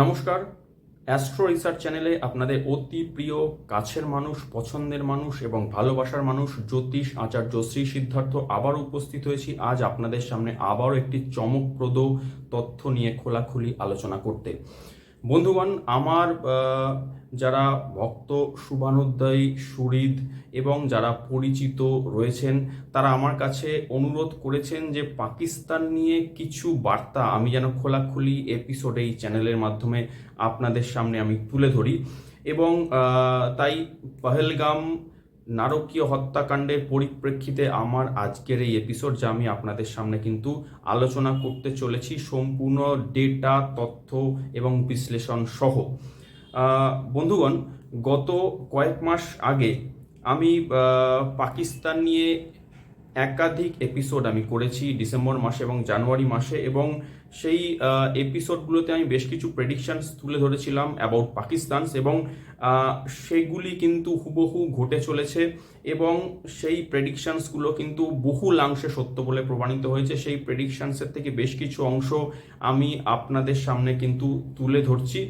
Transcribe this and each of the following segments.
নমস্কার। Astro research চ্যানেলে আপনাদের অতি প্রিয়, কাছের মানুষ, পছন্দের মানুষ এবং ভালোবাসার মানুষ জ্যোতিষ আচার্য শ্রী সিদ্ধার্থ আবার উপস্থিত হয়েছি। আজ আপনাদের সামনে আবারও একটি চমকপ্রদ তথ্য নিয়ে খোলাখুলি আলোচনা করতে। বন্ধুগণ, আমার যারা ভক্ত শুভানুদ্দয়ী সুহৃদ এবং যারা পরিচিত রয়েছেন, তারা আমার কাছে অনুরোধ করেছেন যে পাকিস্তান নিয়ে কিছু বার্তা আমি যেন খোলাখুলি এপিসোডে এই চ্যানেলের মাধ্যমে আপনাদের সামনে আমি তুলে ধরি। এবং তাই পহেলগাম নারকীয় হত্যাকাণ্ডের পরিপ্রেক্ষিতে আমার আজকের এই এপিসোড যা আমি আপনাদের সামনে কিন্তু আলোচনা করতে চলেছি, সম্পূর্ণ ডেটা তথ্য এবং বিশ্লেষণ সহ। বন্ধুগণ, গত কয়েক মাস আগে আমি পাকিস্তান নিয়ে একাধিক এপিসোড আমি করেছি ডিসেম্বর মাসে এবং জানুয়ারি মাসে এবং সেই এপিসোডগুলোতে আমি বেশ কিছু প্রেডিকশানস তুলে ধরেছিলাম অ্যাবাউট পাকিস্তানস এবং সেগুলি কিন্তু হুবহু ঘটে চলেছে এবং সেই প্রেডিকশনসগুলো কিন্তু বহুলাংশে সত্য বলে প্রমাণিত হয়েছে। সেই প্রেডিকশনসের থেকে বেশ কিছু অংশ আমি আপনাদের সামনে কিন্তু তুলে ধরছি।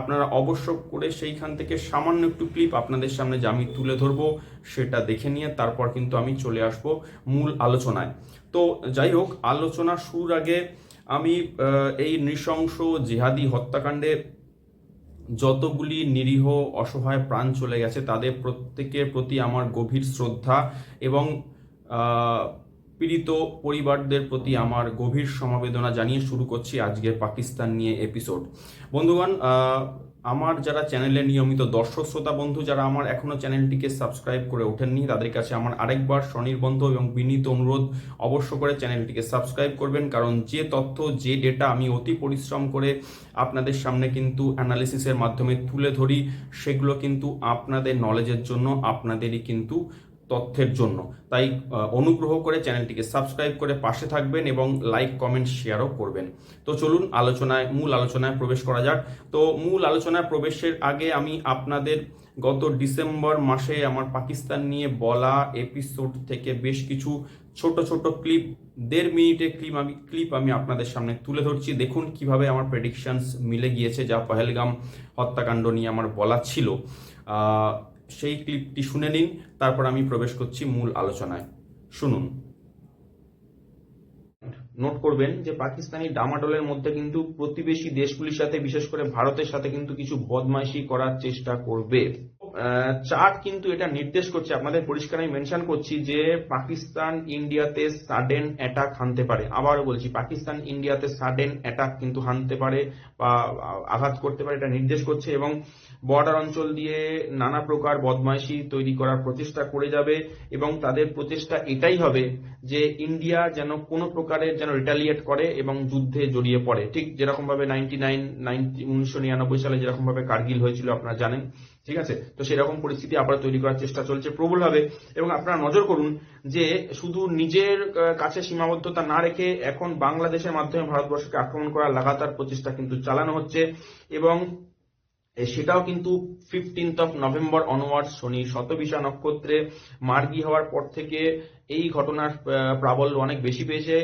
আপনারা অবশ্য করে সেইখান থেকে সামান্য একটু ক্লিপ আপনাদের সামনে যে আমি তুলে ধরবো, সেটা দেখে নিয়ে তারপর কিন্তু আমি চলে আসব মূল আলোচনায়। তো যাই হোক, আলোচনা শুরুর আগে আমি এই নৃশংস জিহাদি হত্যাকাণ্ডে যতগুলি নিরীহ অসহায় প্রাণ চলে গেছে, তাদের প্রত্যেকের প্রতি আমার গভীর শ্রদ্ধা এবং পীড়িত পরিবারদের প্রতি আমার গভীর সমবেদনা জানিয়ে শুরু করছি আজকের পাকিস্তান নিয়ে এপিসোড বন্ধুগণ আমার যারা চ্যানেলে নিয়মিত দর্শক, শ্রোতা, বন্ধু যারা আমার এখনও চ্যানেলটিকে সাবস্ক্রাইব করে ওঠেননি, তাদের কাছে আমার আরেকবার স্বনির্বন্ধ এবং বিনীত অনুরোধ, অবশ্য করে চ্যানেলটিকে সাবস্ক্রাইব করবেন, কারণ যে তথ্য, যে ডেটা আমি অতি পরিশ্রম করে আপনাদের সামনে কিন্তু অ্যানালিসিসের মাধ্যমে তুলে ধরি, সেগুলো কিন্তু আপনাদের নলেজের জন্য আপনাদেরই কিন্তু তথ্যের জন্য। তাই অনুগ্রহ করে চ্যানেলটিকে সাবস্ক্রাইব করে পাশে থাকবেন এবং লাইক, কমেন্ট, শেয়ারও করবেন। তো চলুন আলোচনায়, মূল আলোচনায় প্রবেশ করা যাক। তো মূল আলোচনায় প্রবেশের আগে আমি আপনাদের গত ডিসেম্বর মাসে আমার পাকিস্তান নিয়ে বলা এপিসোড থেকে বেশ কিছু ছোট ছোট ক্লিপ, দেড় মিনিটের ক্লিপ আমি ক্লিপ আমি আপনাদের সামনে তুলে ধরছি। দেখুন কীভাবে আমার প্রেডিকশনস মিলে গিয়েছে যা পহেলগাম হত্যাকাণ্ড নিয়ে আমার বলা ছিল। সেই ক্লিপটি শুনে নিন, তারপর আমি প্রবেশ করছি মূল আলোচনায়। শুনুন। নোট করবেন যে পাকিস্তানি ডামাডোলের মধ্যে কিন্তু প্রতিবেশী দেশগুলির সাথে, বিশেষ করে ভারতের সাথে কিন্তু কিছু বদমাইশি করার চেষ্টা করবে। চার্ট কিন্তু এটা নির্দেশ করছে। আপনাদের পরিষ্কার আমি মেনশন করছি যে পাকিস্তান ইন্ডিয়াতে সাডেন অ্যাটাক হানতে পারে। আবারও বলছি, পাকিস্তান ইন্ডিয়াতে সাডেন অ্যাটাক কিন্তু হানতে পারে বা আঘাত করতে পারে এটা নির্দেশ করছে এবং বর্ডার অঞ্চল দিয়ে নানা প্রকার বদমাইশি তৈরি করার প্রচেষ্টা করে যাবে এবং তাদের প্রচেষ্টা এটাই হবে যে ইন্ডিয়া যেন কোনো প্রকারের যেন রিটালিয়েট করে এবং যুদ্ধে জড়িয়ে পড়ে। ঠিক যেরকম ভাবে নাইনটি নাইন নাইনটি উনিশশো নিরানব্বই সালে যেরকম ভাবে কার্গিল হয়েছিল, আপনারা জানেন। ঠিক আছে? তো সেরকম পরিস্থিতি আবার তৈরি করার চেষ্টা চলছে প্রবলভাবে এবং আপনারা নজর করুন যে শুধু নিজের কাছে সীমাবদ্ধতা না রেখে এখন বাংলাদেশের মাধ্যমে ভারতবর্ষকে আক্রমণ করার লাগাতার প্রচেষ্টা কিন্তু চালানো হচ্ছে এবং সেটাও কিন্তু ফিফটিন্থ অফ নভেম্বর অনওয়ার্ডস শনি শতবিশা নক্ষত্রে মার্গী হওয়ার পর থেকে এই ঘটনার প্রাবল্য অনেক বেশি পেয়েছে।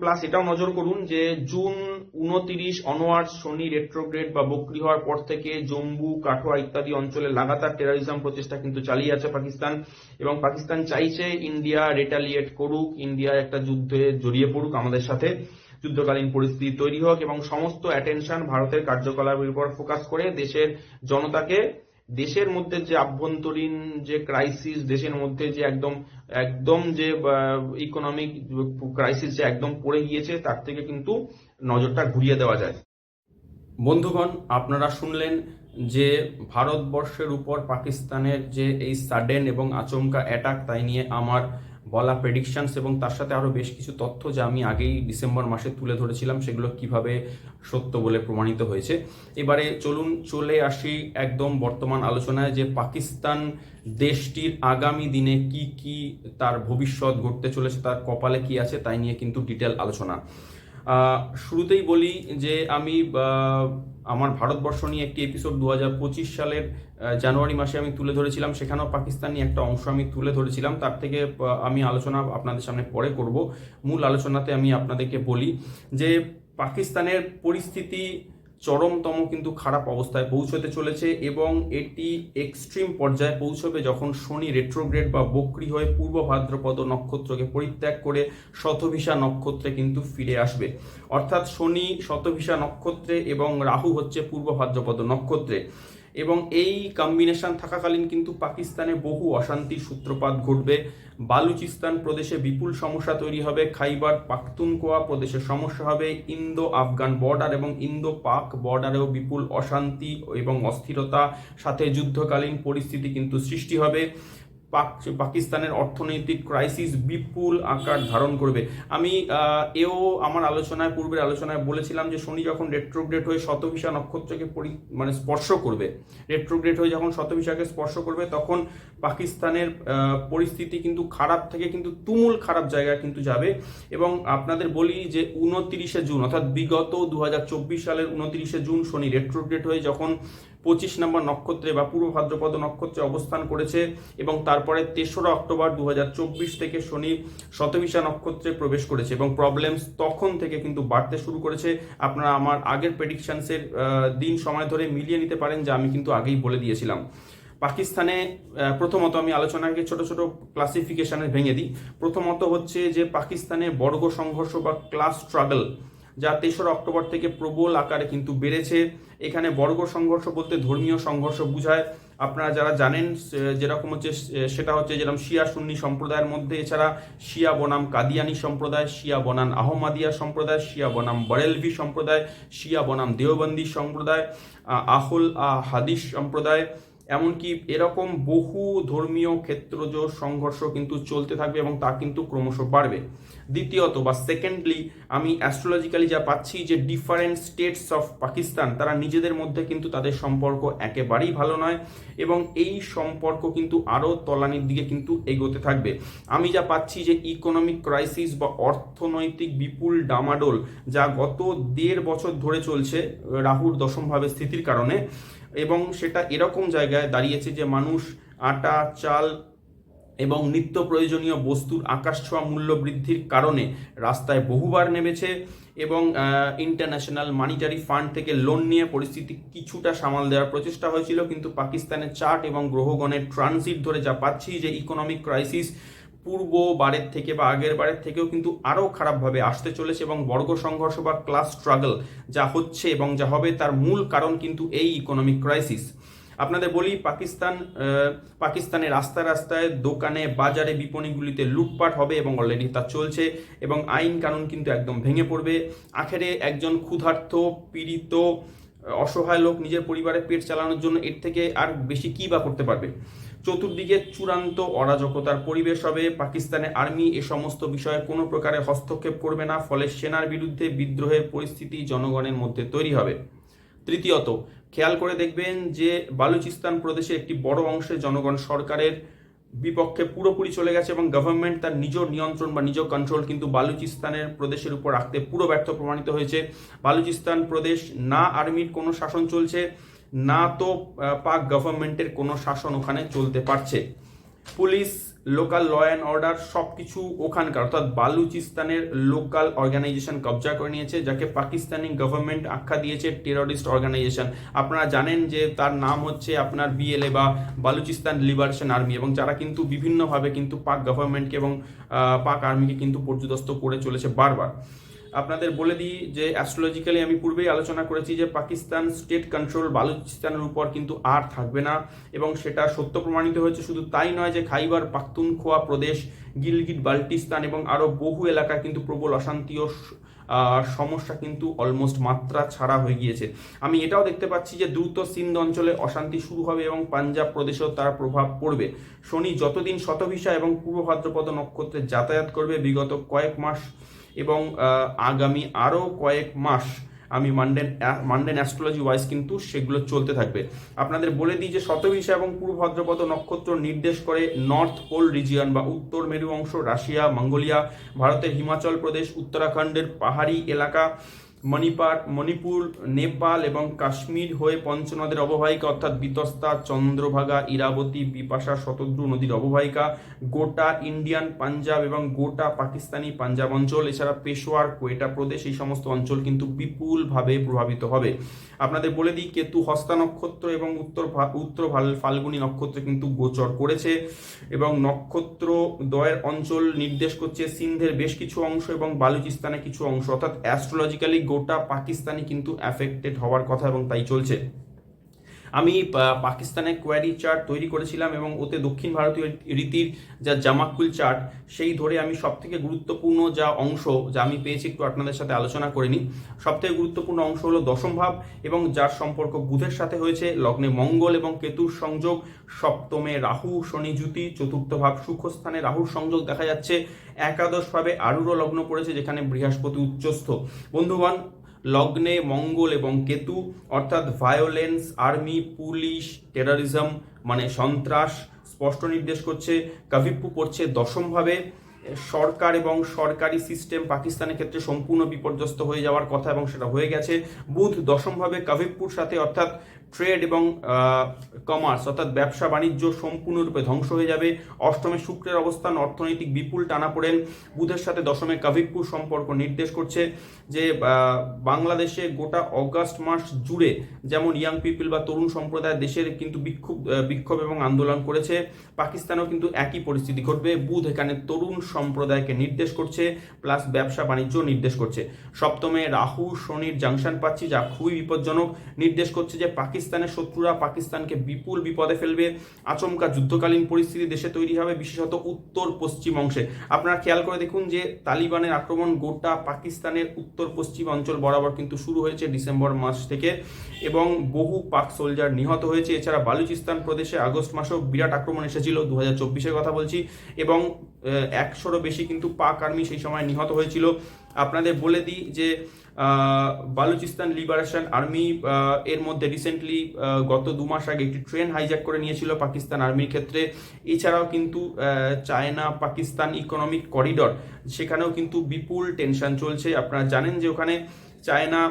প্লাস এটাও নজর করুন যে জুন উনতিরিশ অনওয়ার্ডস শনি রেট্রোগ্রেড বা বকরি হওয়ার পর থেকে জম্মু কাঠোয়া ইত্যাদি অঞ্চলে লাগাতার টেরারিজম প্রচেষ্টা কিন্তু চালিয়ে আছে পাকিস্তান। এবং পাকিস্তান চাইছে ইন্ডিয়া রেটালিয়েট করুক, ইন্ডিয়া একটা যুদ্ধে জড়িয়ে পড়ুক আমাদের সাথে। যুদ্ধকালীন পরিস্থিতি তৈরি হোক এবং সমস্ত অ্যাটেনশন ভারতের কার্যকলাপের উপর ফোকাস করে দেশের জনতাকে, দেশের মধ্যে যে আভ্যন্তরীণ যে ক্রাইসিস দেশের মধ্যে যে একদম একদম যে ইকোনমিক ক্রাইসিস যে একদম পড়ে গিয়েছে, তার থেকে কিন্তু নজরটা ঘুরিয়ে দেওয়া যায়। বন্ধুগণ, আপনারা শুনলেন যে ভারতবর্ষের উপর পাকিস্তানের যে এই সাডেন এবং আচমকা অ্যাটাক তাই নিয়ে আমার বলা প্রেডিকশানস এবং তার সাথে আরও বেশ কিছু তথ্য যা আমি আগেই ডিসেম্বর মাসে তুলে ধরেছিলাম, সেগুলো কীভাবে সত্য বলে প্রমাণিত হয়েছে। এবারে চলুন চলে আসি একদম বর্তমান আলোচনায় যে পাকিস্তান দেশটির আগামী দিনে কি কি তার ভবিষ্যৎ ঘটতে চলেছে, তার কপালে কি আছে, তাই নিয়ে কিন্তু ডিটেল আলোচনা। শুরুতেই বলি যে আমি আমার ভারতবর্ষ নিয়ে একটি এপিসোড দু হাজার পঁচিশ সালের জানুয়ারি মাসে আমি তুলে ধরেছিলাম। সেখানেও পাকিস্তানি একটা অংশ আমি তুলে ধরেছিলাম। তার থেকে আমি আলোচনা আপনাদের সামনে পরে করব। মূল আলোচনাতে আমি আপনাদেরকে বলি যে পাকিস্তানের পরিস্থিতি চরমতম কিন্তু খারাপ অবস্থায় পৌঁছতে চলেছে এবং এটি এক্সট্রিম পর্যায়ে পৌঁছবে যখন শনি রেট্রোগ্রেড বা বক্রি হয়ে পূর্ব ভাদ্রপদ নক্ষত্রকে পরিত্যাগ করে শতভিসা নক্ষত্রে কিন্তু ফিরে আসবে। অর্থাৎ শনি শতভিসা নক্ষত্রে এবং রাহু হচ্ছে পূর্ব ভাদ্রপদ নক্ষত্রে। এবং এই কম্বিনেশন থাকাকালীন কিন্তু পাকিস্তানে বহু অশান্তির সূত্রপাত ঘটবে। বালুচিস্তান প্রদেশে বিপুল সমস্যা তৈরি হবে। খাইবার পাখতুনকোয়া প্রদেশে সমস্যা হবে। ইন্দো আফগান বর্ডার এবং ইন্দো পাক বর্ডারেও বিপুল অশান্তি এবং অস্থিরতা। সাথে যুদ্ধকালীন পরিস্থিতি কিন্তু সৃষ্টি হবে। পাকিস্তানের অর্থনৈতিক ক্রাইসিস বিপুল আকার ধারণ করবে। আমি এও আমার আলোচনায়, পূর্বের আলোচনায় বলেছিলাম যে শনি যখন রেট্রোগ্রেড হয়ে শতভিসা নক্ষত্রকে পরি মানে স্পর্শ করবে রেট্রোগ্রেড হয়ে যখন শতভিসাকে স্পর্শ করবে, তখন পাকিস্তানের পরিস্থিতি কিন্তু খারাপ থেকে কিন্তু তুমুল খারাপ জায়গায় কিন্তু যাবে। এবং আপনাদের বলি যে উনতিরিশে জুন, অর্থাৎ বিগত দু হাজার চব্বিশ সালের উনতিরিশে জুন শনি রেট্রোগ্রেট হয়ে যখন পঁচিশ নম্বর নক্ষত্রে বা পূর্ব ভাদ্রপদ নক্ষত্রে অবস্থান করেছে এবং তারপরে তেসরা অক্টোবর দু হাজার চব্বিশ থেকে শনি শতবিশা নক্ষত্রে প্রবেশ করেছে এবং প্রবলেমস তখন থেকে কিন্তু বাড়তে শুরু করেছে। আপনারা আমার আগের প্রেডিকশানসের দিন সময় ধরে মিলিয়ে নিতে পারেন যা আমি কিন্তু আগেই বলে দিয়েছিলাম। পাকিস্তানে প্রথমত আমি আলোচনাকে ছোট ছোট ক্লাসিফিকেশানে ভেঙে দিই। প্রথমত হচ্ছে যে পাকিস্তানে বর্গ সংঘর্ষ বা ক্লাস স্ট্রাগল যা তেসরা অক্টোবর থেকে প্রবল আকারে কিন্তু বেড়েছে। এখানে বর্গ সংঘর্ষ বলতে ধর্মীয় সংঘর্ষ বুঝায়। আপনারা যারা জানেন যেরকম হচ্ছে সেটা হচ্ছে যেরকম শিয়া সুন্নি সম্প্রদায়ের মধ্যে এছাড়া শিয়া বনাম কাদিয়ানি সম্প্রদায় শিয়া বনাম আহমাদিয়া সম্প্রদায় শিয়া বনাম বরেলভি সম্প্রদায় শিয়া বনাম দেওবন্দি সম্প্রদায় আহুল আহ, হাদিস সম্প্রদায় এমনকি এরকম বহু ধর্মীয় ক্ষেত্রজ সংঘর্ষ কিন্তু চলতে থাকবে এবং তা কিন্তু ক্রমশ বাড়বে। দ্বিতীয়ত বা সেকেন্ডলি আমি অ্যাস্ট্রোলজিক্যালি যা পাচ্ছি যে ডিফারেন্ট স্টেটস অফ পাকিস্তান তারা নিজেদের মধ্যে কিন্তু তাদের সম্পর্ক একেবারেই ভালো নয় এবং এই সম্পর্ক কিন্তু আরও তলানির দিকে কিন্তু এগোতে থাকবে। আমি যা পাচ্ছি যে ইকোনমিক ক্রাইসিস বা অর্থনৈতিক বিপুল ডামাডোল যা গত দেড় বছর ধরে চলছে, রাহুর দশমভাবে স্থিতির কারণে এবং সেটা এরকম জায়গায় দাঁড়িয়েছে যে মানুষ আটা, চাল এবং নিত্য প্রয়োজনীয় বস্তুর আকাশ ছোঁয়া মূল্য বৃদ্ধির কারণে রাস্তায় বহুবার নেমেছে এবং ইন্টারন্যাশনাল মানিটারি ফান্ড থেকে লোন নিয়ে পরিস্থিতি কিছুটা সামাল দেওয়ার প্রচেষ্টা হয়েছিল। কিন্তু পাকিস্তানের চার্ট এবং গ্রহগণের ট্রানজিট ধরে যা পাচ্ছি যে ইকোনমিক ক্রাইসিস পূর্ব বারের থেকে বা আগের বারের থেকেও কিন্তু আরও খারাপভাবে আসতে চলেছে এবং বর্গ সংঘর্ষ বা ক্লাস স্ট্রাগল যা হচ্ছে এবং যা হবে তার মূল কারণ কিন্তু এই ইকোনমিক ক্রাইসিস আপনাদের বলি পাকিস্তান আহ, পাকিস্তানের রাস্তায় রাস্তায় দোকানে বাজারে বিপণীগুলিতে লুটপাট হবে এবং অলরেডি তা চলছে এবং আইন কানুন কিন্তু একদম ভেঙে পড়বে। আখেরে একজন ক্ষুধার্থ পীড়িত অসহায় লোক নিজের পরিবারের পেট চালানোর জন্য এর থেকে আর বেশি কী বা করতে পারবে? চতুর্দিকে চূড়ান্ত অরাজকতার পরিবেশ হবে। পাকিস্তানের আর্মি এ সমস্ত বিষয়ে কোনো প্রকারে হস্তক্ষেপ করবে না, ফলে সেনার বিরুদ্ধে বিদ্রোহের পরিস্থিতি জনগণের মধ্যে তৈরি হবে। তৃতীয়ত, খেয়াল করে দেখবেন যে বালুচিস্তান প্রদেশে একটি বড় অংশে জনগণ সরকারের বিপক্ষে পুরোপুরি চলে গেছে এবং গভর্নমেন্ট তার নিজ নিয়ন্ত্রণ বা নিজ কন্ট্রোল কিন্তু বালুচিস্তানের প্রদেশের উপর রাখতে পুরো ব্যর্থ প্রমাণিত হয়েছে। বালুচিস্তান প্রদেশ না আর্মির কোনো শাসন চলছে। না তো পাক গভর্নমেন্টের কোনো শাসন ওখানে চলতে পারছে। Police local law and order সব কিছু ওখানকার, অর্থাৎ বালুচিস্তানের লোকাল অর্গানাইজেশন কবজা করে নিয়েছে, যাকে পাকিস্তানি গভর্নমেন্ট আখ্যা দিয়েছে টেররিস্ট অর্গানাইজেশন আপনারা জানেন যে তার নাম হচ্ছে আপনার বিএলএ বা বালুচিস্তান লিবারেশন আর্মি এবং যারা কিন্তু বিভিন্নভাবে কিন্তু পাক গভর্নমেন্টকে এবং পাক আর্মিকে কিন্তু পর্যদস্ত করে চলেছে বারবার। আপনাদের বলে দিই যে অ্যাস্ট্রোলজিক্যালি আমি পূর্বেই আলোচনা করেছি যে পাকিস্তান স্টেট কন্ট্রোল বালুচিস্তানের উপর কিন্তু আর থাকবে না এবং সেটা সত্য প্রমাণিত হয়েছে। শুধু তাই নয় যে খাইবার পাখতুনখোয়া প্রদেশ, গিলগিট, বাল্টিস্তান এবং আরও বহু এলাকায় কিন্তু প্রবল অশান্তি ও সমস্যা কিন্তু অলমোস্ট মাত্রা ছাড়া হয়ে গিয়েছে। আমি এটাও দেখতে পাচ্ছি যে দ্রুত সিন্ধ অঞ্চলে অশান্তি শুরু হবে এবং পাঞ্জাব প্রদেশেও তার প্রভাব পড়বে। শনি যতদিন শতভিসা এবং পূর্ব ভাদ্রপদ নক্ষত্রে যাতায়াত করবে, বিগত কয়েক মাস এবং আগামী আরও কয়েক মাস আমি মান্ডেন মান্ডেন অ্যাস্ট্রোলজি ওয়াইজ কিন্তু সেগুলো চলতে থাকবে। আপনাদের বলে দিই যে শতবিষা এবং পূর্ব ভাদ্রপদ নক্ষত্র নির্দেশ করে নর্থ পোল রিজিয়ন বা উত্তর মেরু অংশ, রাশিয়া, মঙ্গোলিয়া, ভারতের হিমাচল প্রদেশ, উত্তরাখণ্ডের পাহাড়ি এলাকা মণিপার মণিপুর, নেপাল এবং কাশ্মীর হয়ে পঞ্চনদের অববাহিকা অর্থাৎ বিতস্তা, চন্দ্রভাগা, ইরাবতী, বিপাশা, শতদ্রু নদীর অববাহিকা, গোটা ইন্ডিয়ান পাঞ্জাব এবং গোটা পাকিস্তানি পাঞ্জাব অঞ্চল, এছাড়া পেশোয়ার, কোয়েটা প্রদেশ, এই সমস্ত অঞ্চল কিন্তু বিপুলভাবে প্রভাবিত হবে। আপনাদের বলে দিই, কেতু, হস্তা নক্ষত্র এবং উত্তর উত্তর ফাল্গুনী নক্ষত্র কিন্তু গোচর করেছে এবং নক্ষত্র দয়ের অঞ্চল নির্দেশ করছে সিন্ধের বেশ কিছু অংশ এবং বালুচিস্তানের কিছু অংশ। অর্থাৎ অ্যাস্ট্রোলজিক্যালি গোটা পাকিস্তানি কিন্তু অ্যাফেক্টেড হওয়ার কথা এবং তাই চলছে। আমি পাকিস্তানের কোয়ারি চার্ট তৈরি করেছিলাম এবং ওতে দক্ষিণ ভারতীয় রীতির যা জামাকুল চার্ট, সেই ধরে আমি সব থেকে গুরুত্বপূর্ণ যা অংশ যা আমি পেয়েছি একটু আপনাদের সাথে আলোচনা করে নিই সব থেকে গুরুত্বপূর্ণ অংশ হলো দশম ভাব এবং যার সম্পর্ক বুধের সাথে হয়েছে, লগ্নে মঙ্গল এবং কেতুর সংযোগ, সপ্তমে রাহু, শনি জ্যুতি, চতুর্থ ভাব সুখস্থানে রাহুর সংযোগ দেখা যাচ্ছে, একাদশ ভাবে আরুরও লগ্ন পড়েছে যেখানে বৃহস্পতি উচ্চস্থ। বন্ধুগণ লগ্নে মঙ্গল এবং কেতু, অর্থাৎ ভায়োলেন্স আর্মি পুলিশ টেরারিজম মানে সন্ত্রাস স্পষ্ট নির্দেশ করছে। কাভিপ্পু পড়ছে দশমভাবে। সরকার এবং সরকারি সিস্টেম পাকিস্তানের ক্ষেত্রে সম্পূর্ণ বিপর্যস্ত হয়ে যাওয়ার কথা এবং সেটা হয়ে গেছে। বুধ দশমভাবে কাভিপ্পুর সাথে, অর্থাৎ ট্রেড এবং কমার্স অর্থাৎ ব্যবসা বাণিজ্য সম্পূর্ণরূপে ধ্বংস হয়ে যাবে। অষ্টমে শুক্রের অবস্থান, অর্থনৈতিক বিপুল টানা পড়েন। বুধের সাথে দশমে কাভিপ্পুর সম্পর্ক নির্দেশ করছে যে বাংলাদেশে গোটা অগাস্ট মাস জুড়ে যেমন ইয়াং পিপল বা তরুণ সম্প্রদায় দেশের কিন্তু বিক্ষোভ বিক্ষোভ এবং আন্দোলন করেছে, পাকিস্তানেও কিন্তু একই পরিস্থিতি ঘটবে। বুধ এখানে তরুণ সম্প্রদায়কে নির্দেশ করছে প্লাস ব্যবসা বাণিজ্য নির্দেশ করছে। সপ্তমে রাহু, শনির জাংশন পাচ্ছি, যা খুবই বিপজ্জনক। নির্দেশ করছে যে পাকিস্তানের শত্রুরা পাকিস্তানকে বিপুল বিপদে ফেলবে। আচমকা যুদ্ধকালীন পরিস্থিতি দেশে তৈরি হবে, বিশেষত উত্তর পশ্চিম অংশে। আপনারা খেয়াল করে দেখুন যে তালিবানের আক্রমণ গোটা পাকিস্তানের উত্তর পশ্চিম অঞ্চল বরাবর কিন্তু শুরু হয়েছে ডিসেম্বর মাস থেকে এবং বহু পাক সোলজার নিহত হয়েছে। এছাড়া বালুচিস্তান প্রদেশে আগস্ট মাসেও বিরাট আক্রমণ এসেছিল দু হাজার কথা বলছি এবং একশোরও বেশি কিন্তু পাক আর্মি সেই সময় নিহত হয়েছিল। আপনাদের বলে দিই যে বালুচিস্তান লিবারেশন আর্মি এর মধ্যে রিসেন্টলি গত দু মাস আগে একটি ট্রেন হাইজ্যাক করে নিয়েছিল পাকিস্তান আর্মির ক্ষেত্রে। এছাড়াও কিন্তু চায়না পাকিস্তান ইকোনমিক করিডর সেখানেও কিন্তু বিপুল টেনশন চলছে। আপনারা জানেন যে ওখানে চায়না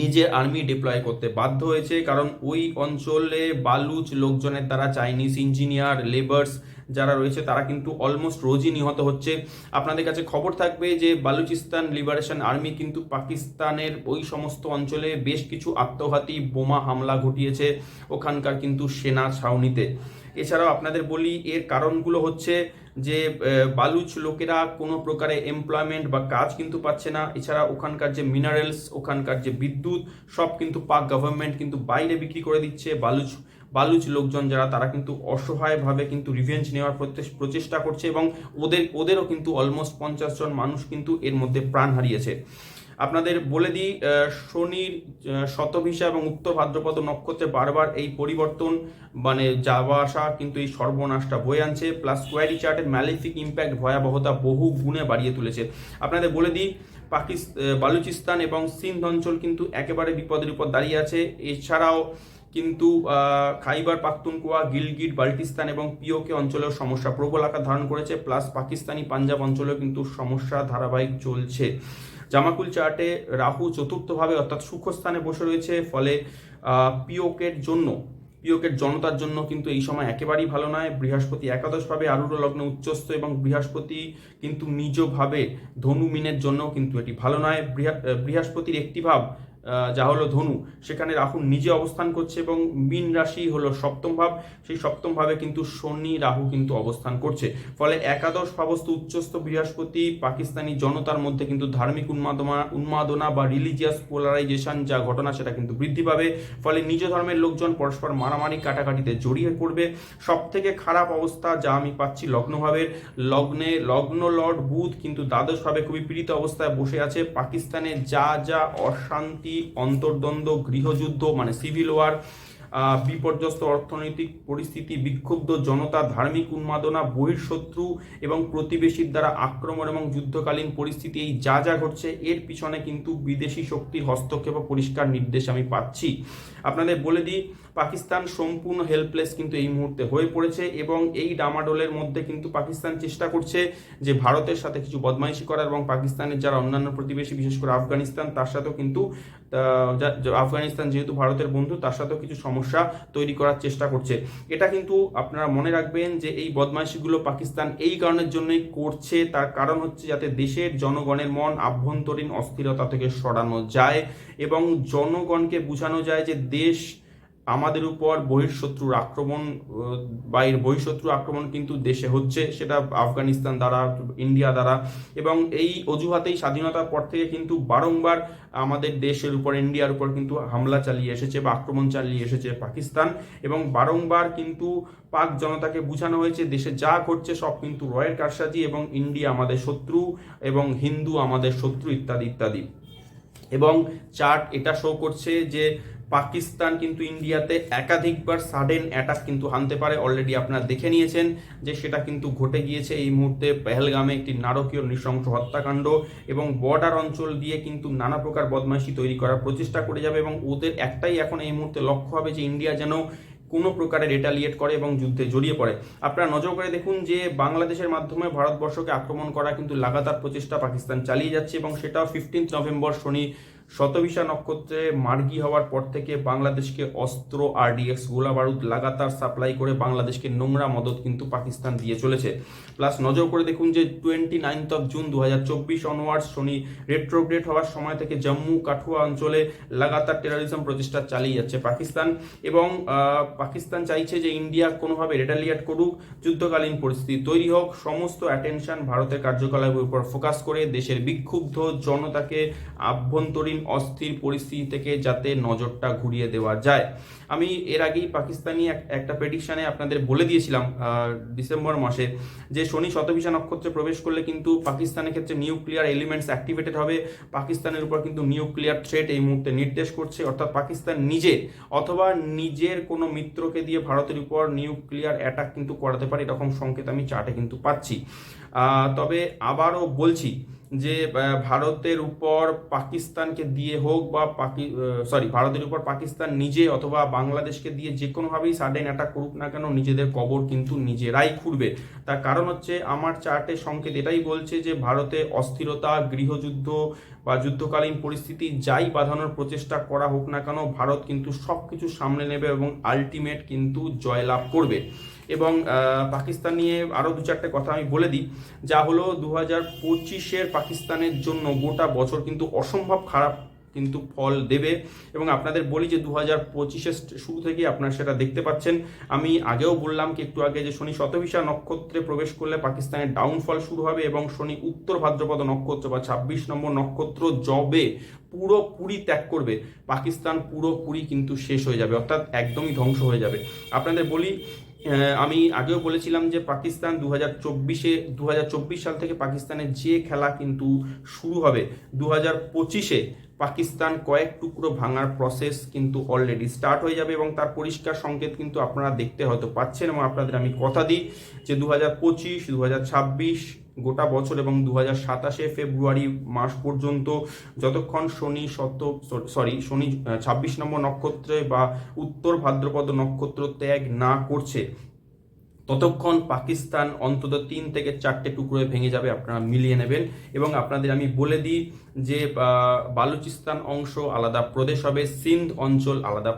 নিজের আর্মি ডিপ্লয় করতে বাধ্য হয়েছে, কারণ ওই অঞ্চলে বালুচ লোকজনের দ্বারা চাইনিজ ইঞ্জিনিয়ার লেবার্স যারা রয়েছে, তারা কিন্তু অলমোস্ট রোজই নিহত হচ্ছে। আপনাদের কাছে খবর থাকবে যে, বালুচিস্তান লিবারেশন আর্মি কিন্তু পাকিস্তানের ওই সমস্ত অঞ্চলে বেশ কিছু আত্মঘাতী বোমা হামলা ঘটিয়েছে ওখানকার কিন্তু সেনা ছাউনিতে। এছাড়াও আপনাদের বলি, এর কারণগুলো হচ্ছে যে বালুচ লোকেরা কোনো প্রকারে এমপ্লয়মেন্ট বা কাজ কিন্তু পাচ্ছে না। এছাড়া ওখানকার যে মিনারেলস ওখানকার যে বিদ্যুৎ, সব কিন্তু পাক গভর্নমেন্ট কিন্তু বাইরে বিক্রি করে দিচ্ছে। বালুচ বালুচ লোকজন যারা, তারা কিন্তু অসহায়ভাবে কিন্তু রিভেঞ্জ নেওয়ার প্রচেষ- প্রচেষ্টা করছে এবং ওদের, ওদেরও কিন্তু অলমোস্ট পঞ্চাশ জন মানুষ কিন্তু এর মধ্যে প্রাণ হারিয়েছে। আপনাদের বলে দিই শনির শতভিসা এবং উত্তর ভাদ্রপদ নক্ষত্রে বারবার এই পরিবর্তন মানে যাওয়া আসা কিন্তু এই সর্বনাশটা বয়ে আনছে। প্লাস কোয়ারি চার্টের ম্যালিফিক ইম্প্যাক্ট ভয়াবহতা বহু গুণে বাড়িয়ে তুলেছে। আপনাদের বলে দিই পাকিস্তান বালুচিস্তান এবং সিন্ধ অঞ্চল কিন্তু একেবারে বিপদের উপর দাঁড়িয়ে আছে। এছাড়াও কিন্তু খাইবার পাখতুনকুয়া, গিলগিট, বাল্টিস্তান এবং পিওকে অঞ্চলেও সমস্যা প্রবল আকার ধারণ করেছে, প্লাস পাকিস্তানি পাঞ্জাব অঞ্চলেও কিন্তু সমস্যা ধারাবাহিক চলছে। জামাকুল চার্টে রাহু চতুর্থভাবে অর্থাৎ সুখস্থানে বসে রয়েছে, ফলে পিওকের জন্য, পিওকের জনতার জন্য কিন্তু এই সময় একেবারেই ভালো নয়। বৃহস্পতি একাদশভাবে আরুর লগ্ন উচ্চস্থ এবং বৃহস্পতি কিন্তু নিজভাবে ধনু মিনের জন্য কিন্তু এটি ভালো নয়। বৃহস্পতির একটি ভাব যা হলো ধনু, সেখানে রাহু নিজে অবস্থান করছে এবং মীন রাশি হলো সপ্তম ভাব। সেই সপ্তম ভাবে কিন্তু শনি, রাহু কিন্তু অবস্থান করছে। ফলে একাদশ ভাবস্থ উচ্চস্থ বৃহস্পতি, পাকিস্তানি জনতার মধ্যে কিন্তু ধার্মিক উন্মাদনা উন্মাদনা বা রিলিজিয়াস পোলারাইজেশন যা ঘটনা, সেটা কিন্তু বৃদ্ধি পাবে। ফলে নিজ ধর্মের লোকজন পরস্পর মারামারি কাটাকাটিতে জড়িয়ে পড়বে। সব থেকে খারাপ অবস্থা যা আমি পাচ্ছি লগ্নভাবের। লগ্নে লগ্ন লর্ড বুধ কিন্তু দ্বাদশভাবে খুবই পীড়িত অবস্থায় বসে আছে। পাকিস্তানে যা যা অশান্তি অন্তর্দ্বন্দ্ব, গৃহযুদ্ধ মানে সিভিল ওয়ার বিপর্যস্ত অর্থনৈতিক পরিস্থিতি, বিক্ষুব্ধ জনতা, ধার্মিক উন্মাদনা, বহিঃশত্রু এবং প্রতিবেশীর দ্বারা আক্রমণ এবং যুদ্ধকালীন পরিস্থিতি, এই যা যা ঘটছে, এর পিছনে কিন্তু বিদেশি শক্তির হস্তক্ষেপ পরিষ্কার নির্দেশ আমি পাচ্ছি। আপনাদের বলে দিই পাকিস্তান সম্পূর্ণ হেল্পলেস কিন্তু এই মুহূর্তে হয়ে পড়েছে এবং এই ডামাডোলের মধ্যে কিন্তু পাকিস্তান চেষ্টা করছে যে ভারতের সাথে কিছু বদমাইশি করার এবং পাকিস্তানের যারা অন্যান্য প্রতিবেশী, বিশেষ করে আফগানিস্তান, তার সাথেও কিন্তু আফগানিস্তান যেহেতু ভারতের বন্ধু, তার সাথেও কিছু সমস্যা তৈরি করার চেষ্টা করছে। এটা কিন্তু আপনারা মনে রাখবেন যে এই বদমাইশিগুলো পাকিস্তান এই কারণের জন্যই করছে, তার কারণ হচ্ছে যাতে দেশের জনগণের মন আভ্যন্তরীণ অস্থিরতা থেকে সরানো যায় এবং জনগণকে বোঝানো যায় যে দেশ আমাদের উপর বহিঃশত্রুর আক্রমণ আহ, বাইর বহিঃশত্রু আক্রমণ কিন্তু দেশে হচ্ছে সেটা আফগানিস্তান দ্বারা ইন্ডিয়া দ্বারা। এবং এই অজুহাতেই স্বাধীনতার পর থেকে কিন্তু বারংবার আমাদের দেশের উপর ইন্ডিয়ার উপর কিন্তু হামলা চালিয়ে এসেছে বা আক্রমণ চালিয়ে এসেছে পাকিস্তান। এবং বারংবার কিন্তু পাক জনতাকে বোঝানো হয়েছে দেশে যা ঘটছে সব কিন্তু রয়ের কারসাজি এবং ইন্ডিয়া আমাদের শত্রু এবং হিন্দু আমাদের শত্রু ইত্যাদি ইত্যাদি। এবং চার্ট এটা শো করছে যে পাকিস্তান কিন্তু ইন্ডিয়াতে একাধিকবার সাডেন অ্যাটাক কিন্তু হানতে পারে। অলরেডি আপনারা দেখে নিয়েছেন যে সেটা কিন্তু ঘটে গিয়েছে। এই মুহূর্তে পেহেলগামে একটি নারকীয় নৃশংস হত্যাকাণ্ড এবং বর্ডার অঞ্চল দিয়ে কিন্তু নানা প্রকার বদমাইশি তৈরি করার প্রচেষ্টা করে যাবে এবং ওদের একটাই এখন এই মুহূর্তে লক্ষ্য হবে যে ইন্ডিয়া যেন কোনো প্রকারে রেটালিয়েট করে এবং যুদ্ধে জড়িয়ে পড়ে। আপনারা নজর করে দেখুন যে বাংলাদেশের মাধ্যমে ভারতবর্ষকে আক্রমণ করা কিন্তু লাগাতার প্রচেষ্টা পাকিস্তান চালিয়ে যাচ্ছে এবং সেটাও ফিফটিন্থ নভেম্বর শনি শতবিশা নক্ষত্রে মার্গি হওয়ার পর থেকে বাংলাদেশকে অস্ত্র, আরডিএক্স, গোলা বারুদ লাগাতার সাপ্লাই করে বাংলাদেশকে নোংরা মদত কিন্তু পাকিস্তান দিয়ে চলেছে। প্লাস নজর করে দেখুন যে টোয়েন্টি নাইনথ অফ জুন দু হাজার চব্বিশ অনওয়ার্ডস শনি রেট্রোগ্রেড হওয়ার সময় থেকে জম্মু কাঠুয়া অঞ্চলে লাগাতার টেরারিজম প্রচেষ্টা চালিয়ে যাচ্ছে পাকিস্তান এবং পাকিস্তান চাইছে যে ইন্ডিয়া কোনোভাবে রেটালিয়েট করুক, যুদ্ধকালীন পরিস্থিতি তৈরি হোক, সমস্ত অ্যাটেনশন ভারতের কার্যকলাপের উপর ফোকাস করে দেশের বিক্ষুব্ধ জনতাকে আভ্যন্তরীণ অস্থির পরিস্থিতি থেকে যাতে নজরটা ঘুরিয়ে দেওয়া যায়। আমি এর আগেই পাকিস্তানি এক- একটা প্রেডিকশনে আপনাদের বলে দিয়েছিলাম ডিসেম্বর মাসে যে শনি শতভিসা নক্ষত্রে প্রবেশ করলে কিন্তু পাকিস্তানের ক্ষেত্রে নিউক্লিয়ার এলিমেন্টস অ্যাক্টিভেটেড হবে। পাকিস্তানের উপর কিন্তু নিউক্লিয়ার থ্রেট এই মুহূর্তে নির্দেশ করছে। অর্থাৎ পাকিস্তান নিজে অথবা নিজের কোনো মিত্রকে দিয়ে ভারতের উপর নিউক্লিয়ার অ্যাটাক কিন্তু করাতে পারে, এরকম সংকেত আমি চার্টে কিন্তু পাচ্ছি। তবে আবারও বলছি যে ভারতের উপর পাকিস্তানকে দিয়ে হোক বা পাকি সরি ভারতের উপর পাকিস্তান নিজে অথবা বাংলাদেশকে দিয়ে যে কোনোভাবেই সাডেন অ্যাটাক করুক না কেন, নিজেদের কবর কিন্তু নিজেরাই খুঁড়বে। তার কারণ হচ্ছে, আমার চার্টে সংকেত এটাই বলছে যে, ভারতে অস্থিরতা, গৃহযুদ্ধ বা যুদ্ধকালীন পরিস্থিতি যাই বাঁধানোর প্রচেষ্টা করা হোক না কেন, ভারত কিন্তু সব কিছু সামলে নেবে এবং আলটিমেট কিন্তু জয়লাভ করবে। এবং পাকিস্তান নিয়ে আরও দু চারটে কথা আমি বলে দিই। যা হলো দু হাজার পঁচিশের পাকিস্তানের জন্য গোটা বছর কিন্তু অসম্ভব খারাপ কিন্তু ফল দেবে। এবং আপনাদের বলি যে দু হাজার পঁচিশের শুরু থেকে আপনারা সেটা দেখতে পাচ্ছেন। আমি আগেও বললাম কি, একটু আগে যে শনি শতভিসা নক্ষত্রে প্রবেশ করলে পাকিস্তানের ডাউনফল শুরু হবে এবং শনি উত্তর ভাদ্রপদ নক্ষত্র বা ছাব্বিশ নম্বর নক্ষত্র জবে পুরোপুরি ত্যাগ করবে। পাকিস্তান পুরোপুরি কিন্তু শেষ হয়ে যাবে, অর্থাৎ একদমই ধ্বংস হয়ে যাবে। আপনাদের বলি আমি আগেও বলেছিলাম যে পাকিস্তান দু হাজার চব্বিশে দু হাজার চব্বিশ সাল থেকে পাকিস্তানের যে খেলা কিন্তু শুরু হবে দু হাজার পঁচিশে পাকিস্তান কয়েক টুকরো ভাঙার প্রসেস কিন্তু অলরেডি স্টার্ট হয়ে যাবে এবং তার পরিষ্কার সংকেত কিন্তু আপনারা দেখতে হয়তো পাচ্ছেন এবং আপনাদের আমি কথা দিই যে দু হাজার পঁচিশ দু হাজার ছাব্বিশ গোটা বছর এবং দু হাজার সাতাশে ফেব্রুয়ারি মাস পর্যন্ত যতক্ষণ শনি সত্য সরি শনি ছাব্বিশ নম্বর নক্ষত্রে বা উত্তর ভাদ্রপদ নক্ষত্র ত্যাগ না করছে ততক্ষণ পাকিস্তান অন্তত তিন থেকে চারটে টুকরোয় ভেঙে যাবে, আপনারা মিলিয়ে নেবেন। এবং আপনাদের আমি বলে দিই যে বালুচিস্তান অংশ আলাদা প্রদেশ হবে, সিন্ধ অঞ্চল আলাদা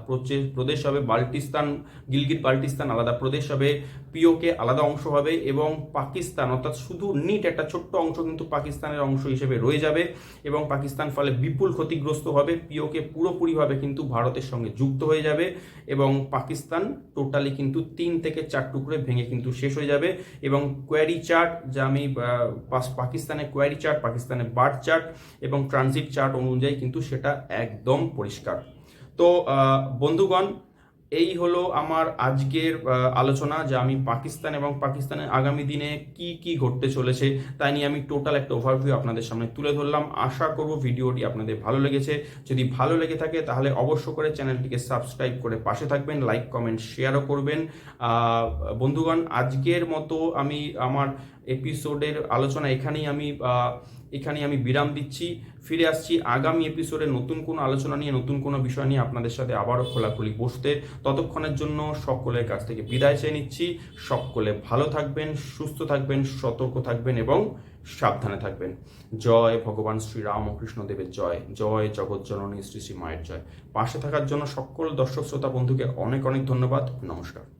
প্রদেশ হবে, বাল্টিস্তান, গিলগিট বাল্টিস্তান আলাদা প্রদেশ হবে, পিওকে আলাদা অংশ হবে এবং পাকিস্তান, অর্থাৎ শুধু নিট একটা ছোট্ট অংশ কিন্তু পাকিস্তানের অংশ হিসেবে রয়ে যাবে এবং পাকিস্তান ফলে বিপুল ক্ষতিগ্রস্ত হবে, পিওকে পুরোপুরিভাবে কিন্তু ভারতের সঙ্গে যুক্ত হয়ে যাবে এবং পাকিস্তান টোটালি কিন্তু তিন থেকে চার টুকরে ভেঙে কিন্তু শেষ হয়ে যাবে এবং কোয়ারি চার্ট, যা আমি পাকিস্তানের কোয়ারি চার্ট, পাকিস্তানে বার্ড চার্ট এবং ট্রানজিট চার্ট অনুযায়ী কিন্তু সেটা একদম পরিষ্কার। তো বন্ধুগণ এই হলো আমার আজকের আলোচনা যা আমি পাকিস্তান এবং পাকিস্তানের আগামী দিনে কি কি ঘটতে চলেছে তাই নিয়ে আমি টোটাল একটা ওভারভিউ আপনাদের সামনে তুলে ধরলাম। আশা করব ভিডিওটি আপনাদের ভালো লেগেছে। যদি ভালো লেগে থাকে তাহলে অবশ্য করে চ্যানেলটিকে সাবস্ক্রাইব করে পাশে থাকবেন লাইক কমেন্ট শেয়ারও করবেন। বন্ধুগণ, আজকের মতো আমি আমার এপিসোডের আলোচনা এখানেই আমি আহ, এখানেই আমি বিরাম দিচ্ছি। ফিরে আসছি আগামী এপিসোডে নতুন কোনো আলোচনা নিয়ে নতুন কোনো বিষয় নিয়ে আপনাদের সাথে আবারও খোলাখুলি বসতে। ততক্ষণের জন্য সকলের কাছ থেকে বিদায় চেয়ে নিচ্ছি। সকলে ভালো থাকবেন সুস্থ থাকবেন সতর্ক থাকবেন এবং সাবধানে থাকবেন। জয় ভগবান শ্রী রামকৃষ্ণ দেবের জয়। জয় জগৎ জননী শ্রী শ্রী মায়ের জয়। পাশে থাকার জন্য সকল দর্শক শ্রোতা বন্ধুকে অনেক অনেক ধন্যবাদ। নমস্কার।